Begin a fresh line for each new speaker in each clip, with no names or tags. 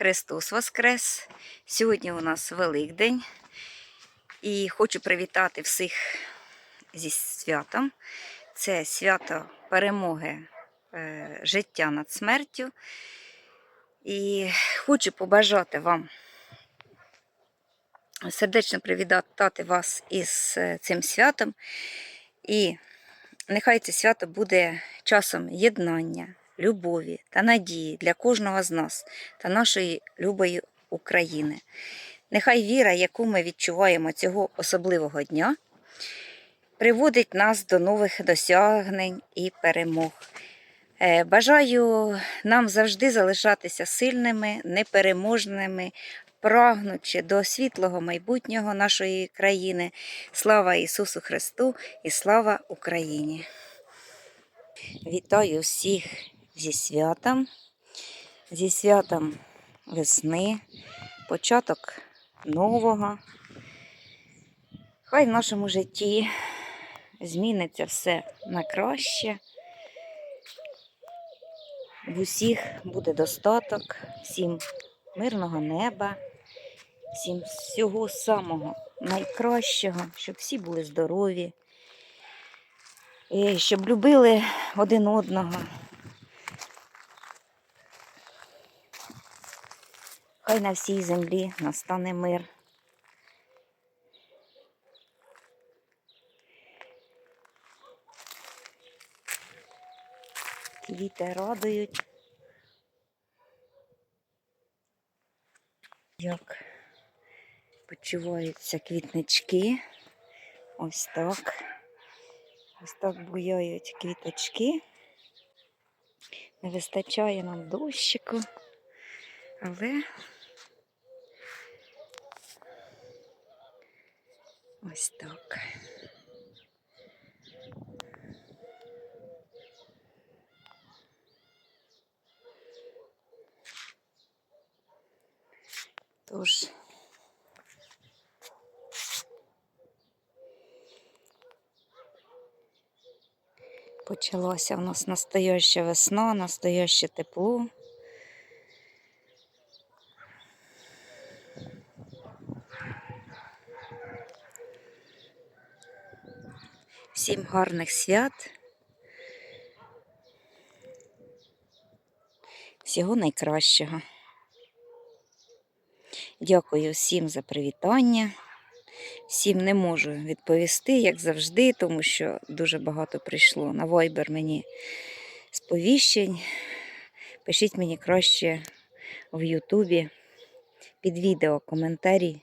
Христос Воскрес! Сьогодні у нас Великдень. І хочу привітати всіх зі святом. Це свято перемоги е, життя над смертю. І хочу побажати вам сердечно привітати вас із е, цим святом. І нехай це свято буде часом єднання, любові та надії для кожного з нас та нашої любої України. Нехай віра, яку ми відчуваємо цього особливого дня, приводить нас до нових досягнень і перемог. Е, Бажаю нам завжди залишатися сильними, непереможними, прагнучи до світлого майбутнього нашої країни. Слава Ісусу Христу і слава Україні! Вітаю всіх зі святом, зі святом весни, початок нового. Хай в нашому житті зміниться все на краще. В усіх буде достаток, всім мирного неба, всім всього самого найкращого, щоб всі були здорові, і щоб любили один одного. Хай на всій землі настане мир. Квіти радують. Як почуваються квітнички. Ось так. Ось так буяють квіточки. Не вистачає нам дощику, але ось так. Тож почалася у нас настояща весна, настояще тепло. Всім гарних свят. Всього найкращого. Дякую всім за привітання. Всім не можу відповісти, як завжди, тому що дуже багато прийшло на Viber мені сповіщень. Пишіть мені краще в Ютубі під відео коментарі.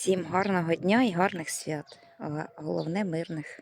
Всім гарного дня і гарних свят, а головне мирних.